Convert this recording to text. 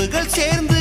நினைவுகள் சேர்ந்து